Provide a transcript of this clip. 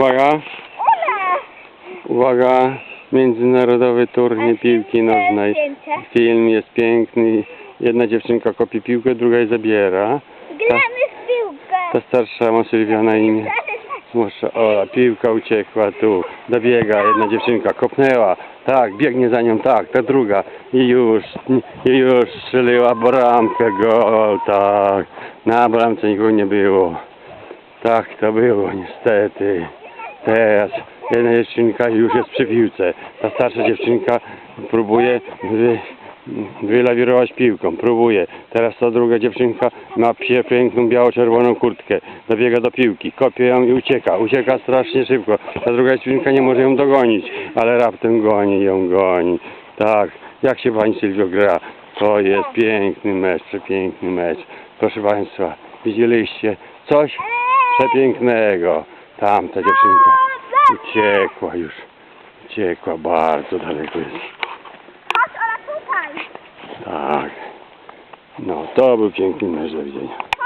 Uwaga, uwaga. Międzynarodowy turniej piłki nożnej. Film jest piękny. Jedna dziewczynka kopie piłkę, druga jej zabiera. Piłkę. Ta starsza ma Sylwia na imię. Młodsza Ola, piłka uciekła tu, dobiega, jedna dziewczynka kopnęła, tak, biegnie za nią, tak, ta druga. I już, i już strzeliła bramkę, gol, tak, na bramce nikogo nie było, tak to było niestety, teraz jedna dziewczynka już jest przy piłce, ta starsza dziewczynka próbuje wy, wylawirować piłką, próbuje, teraz ta druga dziewczynka ma piękną biało-czerwoną kurtkę, dobiega do piłki, kopie ją i ucieka, ucieka strasznie szybko, ta druga dziewczynka nie może ją dogonić, ale raptem goni ją, goni, tak, jak się Pani Sylwio gra, to jest piękny mecz, przepiękny mecz, proszę Państwa, widzieliście? Coś przepięknego, tamta dziewczynka uciekła już, uciekła, bardzo daleko jest. Chodź, Ola, tutaj. Tak. No, to był piękny mecz do widzenia.